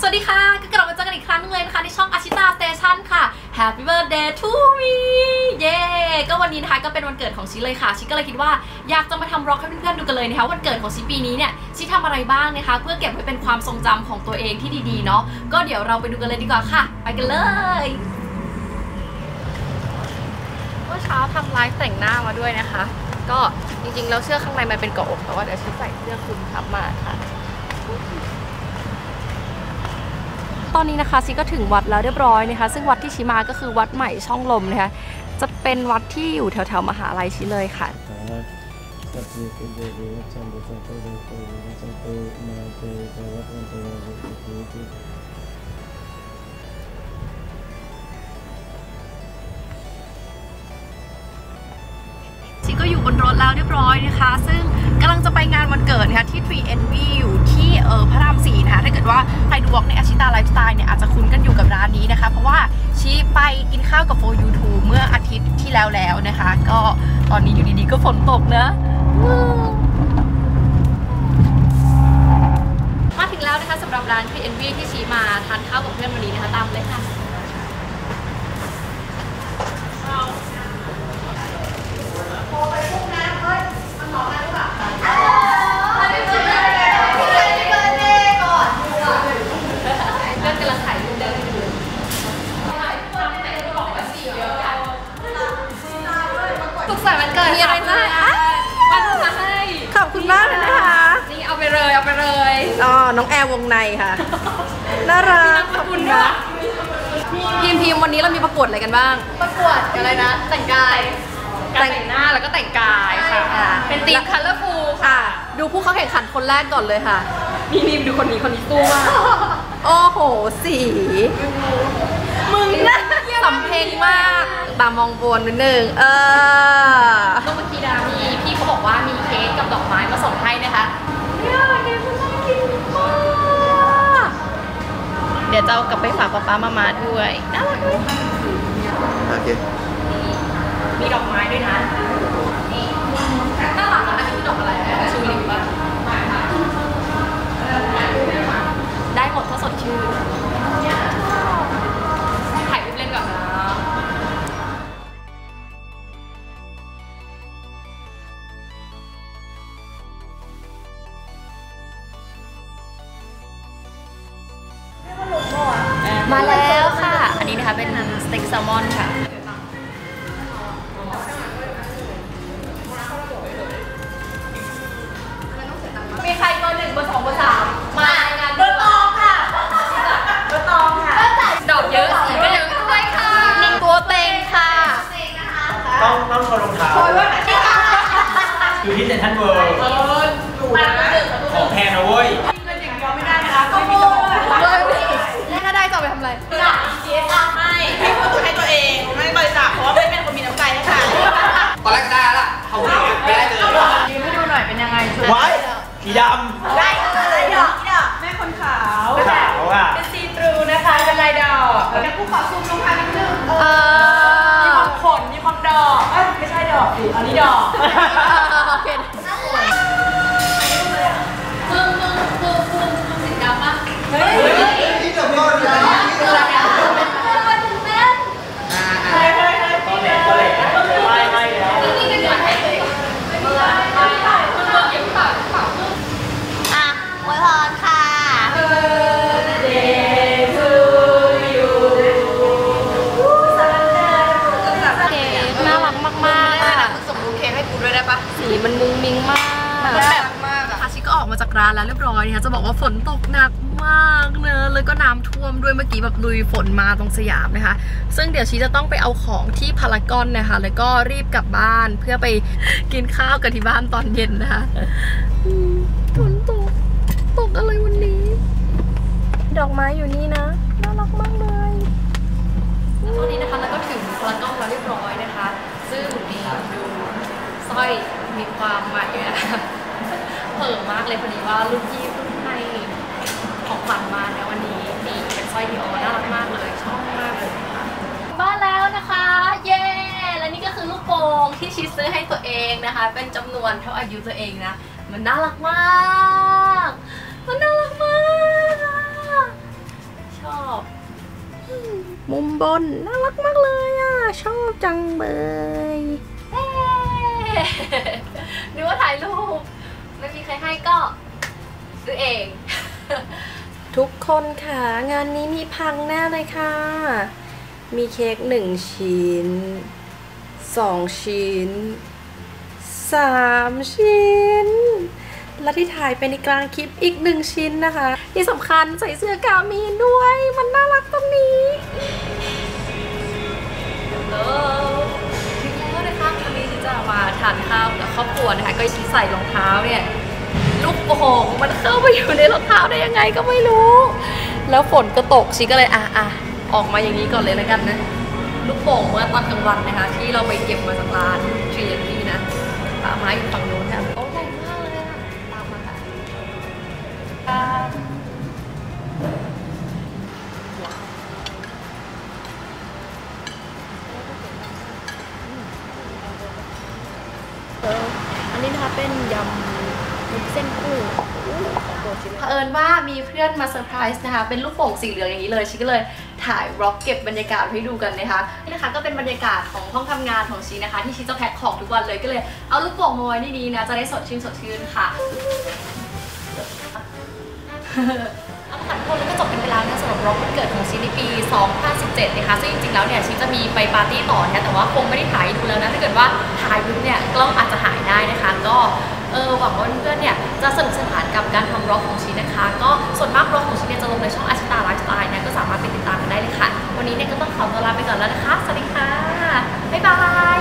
สวัสดีค่ะ ก็กลับมาเจอกันอีกครั้งนึงเลยนะคะที่ช่องอาชิตาสเตชันค่ะ Happy Birthday to me เย้ ก็วันนี้นะคะก็เป็นวันเกิดของชิเลยค่ะ ชิก็เลยคิดว่าอยากจะมาทำร็อกให้เพื่อนๆดูกันเลยนะคะวันเกิดของชิปีนี้เนี่ยชิทำอะไรบ้างนะคะ เพื่อเก็บไว้เป็นความทรงจำของตัวเองที่ดีๆเนาะ ก็เดี๋ยวเราไปดูกันเลยดีกว่าค่ะ ไปกันเลยเมื่อเช้าทำไลฟ์แต่งหน้ามาด้วยนะคะ ก็จริงๆแล้วเสื้อข้างในมันเป็นเกาะอกแต่ว่าเดี๋ยวชิใส่เสื้อคลุมทับมาค่ะ ตอนนี้นะคะชิก็ถึงวัดแล้วเรียบร้อยนะคะ ซึ่งวัดที่ชิมาก็คือวัดใหม่ช่องลมนะคะจะเป็นวัดที่อยู่แถวๆมหาลัยชิเลยค่ะชีก็อยู่บนรถแล้วเรียบร้อยนะคะ ซึ่ง กำลังจะไปงานวันเกิดนะคะที่ 3NV อยู่ที่เออพระรามสี่นะคะถ้าเกิดว่าใครดูวอล์กในอาชิตาไลฟ์สไตล์เนี่ยอาจจะคุ้นกันอยู่กับร้านนี้นะคะ เพราะว่าชีไปกินข้าวกับโฟยูทูเมื่ออาทิตย์ที่แล้วแล้วนะคะ ก็ตอนนี้อยู่ดีๆก็ฝนตกนะมาถึงแล้วนะคะสำหรับร้าน 3NV ที่ชีมาทานข้าวกับเพื่อนวันนี้นะคะตามเลยค่ะ เพื่อนกำลังถ่ายรูปได้อยู่ สุขสันต์วันเกิดมีอะไรมามาทำมาให้ขอบคุณมากเลยนะคะนี่เอาไปเลยเอาไปเลยอ๋อน้องแอร์วงในค่ะน่ารักขอบคุณนะพิมพ์พิมพ์วันนี้เรามีประกวดอะไรกันบ้าง ประกวดอะไรนะ แต่งกายการแต่งหน้าแล้วก็แต่งกายค่ะอ่าเป็นตีมคัลเลอร์ฟูลค่ะอะ ดูผู้เข้าแข่งขันคนแรกก่อนเลยค่ะ นี่นี่ดูคนนี้คนนี้สู้มากโอ้โหสี มึงนะสำเพ็งมาก ตามองบนนิดนึงเออก็เมื่อกี้ดามีพี่เขาบอกว่ามีเค้กกับดอกไม้มาส่งให้นะคะเนี่ยเค้กมันน่ากินมากเดี๋ยวจะเอากลับไปฝากป๊าป๊ามามาด้วยน่ารักด้วยโอเคมีดอกไม้ด้วยนะ อันนี้นะคะ สีดได้อะไรดอกดอกแม่คนขาวำขาวอะเป็นซีทรูนะคะ เป็นลายดอกแล้วกูขอซูมลงมานิดนึงเอมีอความขนมีความดอกเอ้ยไม่ใช่ดอกดิอันนี้ดอก ด้วยได้ปะสีมันมุ้งมิ้งมากแบบมากอะอาชิก็ออกมาจากร้านแล้วเรียบร้อยนะคะจะบอกว่าฝนตกหนักมากเนอะแล้วก็น้ำท่วมด้วยเมื่อกี้แบบลุยฝนมาตรงสยามนะคะ ซึ่งเดี๋ยวชีจะต้องไปเอาของที่พารากอนนะคะ แล้วก็รีบกลับบ้านเพื่อไปกินข้าวกันที่บ้านตอนเย็นนะคะอืมฝนตกตกอะไรวันนี้ ดอกไม้อยู่นี่นะ สร้อยมีความใหม่นะคะเผิ่มมากเลยพอดีว่ารุ่นพี่เพิ่งให้ของขวัญมาในวันนี้นี่เป็นสร้อยดีออน่ารักมากเลยชอบมากเลยค่ะบ้านแล้วนะคะ เย้และนี่ก็คือลูกโป่งที่ชีซื้อให้ตัวเองนะคะ เป็นจำนวนเท่าอายุตัวเองนะมันน่ารักมากมันน่ารักมากอะบนน่ารักมากเลยอะ ชอบจังเลย นึกว่าถ่ายรูป ไม่มีใครให้ก็ซื้อเอง ทุกคนค่ะ งานนี้มีพังแน่เลยค่ะ มีเค้กหนึ่งชิ้นสองชิ้นสามชิ้น และที่ถ่ายไปในกลางคลิปอีกหนึ่งชิ้นนะคะ ที่สำคัญใส่เสื้อกามีนด้วย มันน่ารักตรงนี้เออถึงแล้วนะคะวันนี้ฉันจะมาทานข้าวกับ ครอบครัวนะคะ ก็ชี้ใส่รองเท้าเนี่ยลูกโป่งมันเข้าไปอยู่ในรองเท้าได้ยังไงก็ไม่รู้ แล้วฝนก็ตกชิก็เลยอะอะออกมาอย่างนี้ก่อนเลยแล้วกันนะ ลูกโป่งเมื่อตอนกลางวันนะคะ ที่เราไปเก็บมาจากร้านทรีนนี่นะป่าไม้อยู่ฝั่งนู้นค่ะ นนี้นะคะเป็นยำวุ้นเส้นกุ้งเผอิญว่ามีเพื่อนมาเซอร์ไพรส์นะคะ เป็นลูกโป่งสีเหลืองอย่างนี้เลยชีก็เลยถ่ายร็อกเก็บบรรยากาศให้ดูกันนะคะนี่นะคะก็เป็นบรรยากาศของห้องทำงานของชีนะคะ ที่ชีจะแพ็คของทุกวันเลยก็เลยเอาลูกโป่งมาไว้ในนี้นะจะได้สดชื่นสดชื่นค่ะเอาละค่ะทุกคนแล้วก็จ ร็อกวันเกิดของชีในปี 2017 นะคะ ซึ่งจริงๆ แล้วเนี่ยชีจะมีไปปาร์ตี้ต่อนะแต่ว่าคงไม่ได้ถ่ายให้ดูแล้วนะ ถ้าเกิดว่าถ่ายปุ๊บเนี่ยกล้องอาจจะหายได้นะคะ ก็เออหวังว่าเพื่อนๆเนี่ยจะสนุกสนานกับการทำร็อกของชีนะคะ ก็ส่วนมากร็อกของชีเนี่ยจะลงในช่องอาชิตาไลฟ์สไตล์นะ ก็สามารถไปติดตามกันได้เลยค่ะ วันนี้เนี่ยก็ต้องขอตัวลาไปก่อนแล้วนะคะ สวัสดีค่ะ บ๊ายบาย